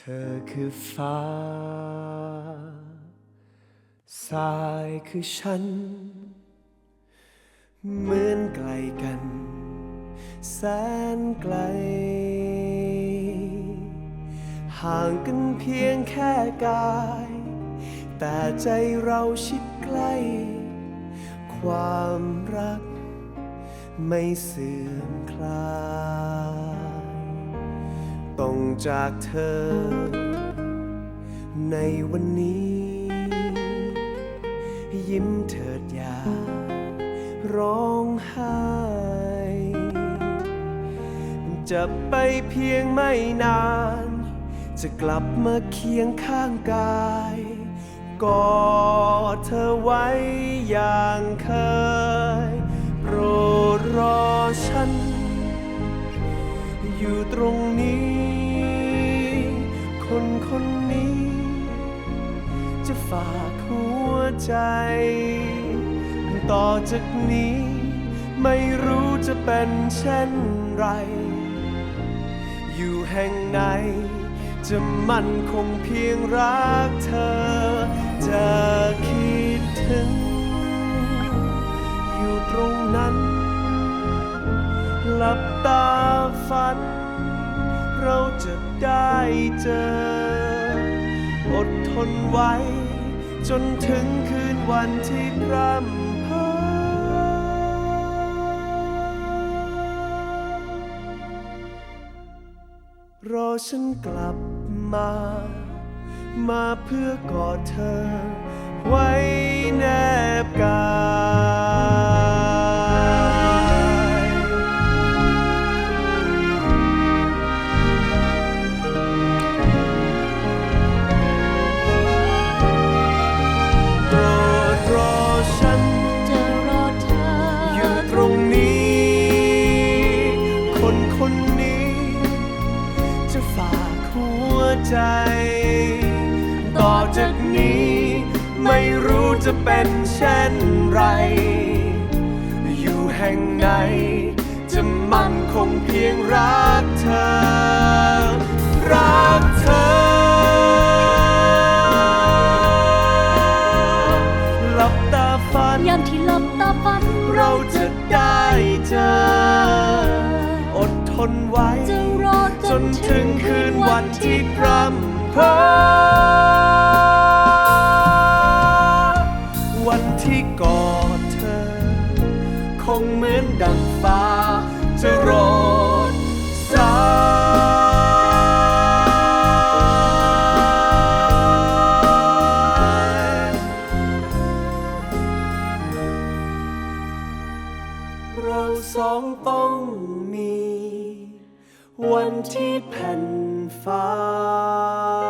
เธอคือฟ้าทรายคือฉัน เหมือนไกลกัน แสนไกล ห่างกันเพียงแค่กาย แต่ใจเราชิดใกล้ ความรักไม่เสื่อมคลาย ต้องจากเธอ ในวันนี้ ยิ้มเถิดอย่าร้องไห้จะไปเพียงไม่นาน จะกลับมาเคียงข้างกายกอดเธอไว้อย่างเคย โปรดรอฉัน อยู่ตรงนี้ คนคนนี้ จะฝากหัวใจ ต่อจากนี้ ไม่รู้จะเป็นเช่นไร อยู่แห่งไหน จะมั่นคงเพียงรักเธอ จะคิดถึง อยู่ตรงนั้น หลับตาฝัน เราจะได้เจอ อดทนไว้ จนถึงคืนวันที่พร่ำเพ้อรอฉันกลับมา มาเพื่อกอดเธอ ไว้แนบกา คนคนนี้ จะฝากหัวใจ ต่อจากนี้ไม่รู้จะเป็นเช่นไร อยู่แห่งไหน จะมั่นคงเพียงรักเธอ รักเธอ หลับตาฝัน ยามที่หลับตาฝัน เราจะได้เจออด ทนไว้ จะรอจนถึงคืนวันที่พร่ำเพ้อวันที่กอดเธอ คงเหมือนดังฟ้า จะรอดสายเราสองต้องมี วันที่แผ่นฟ้า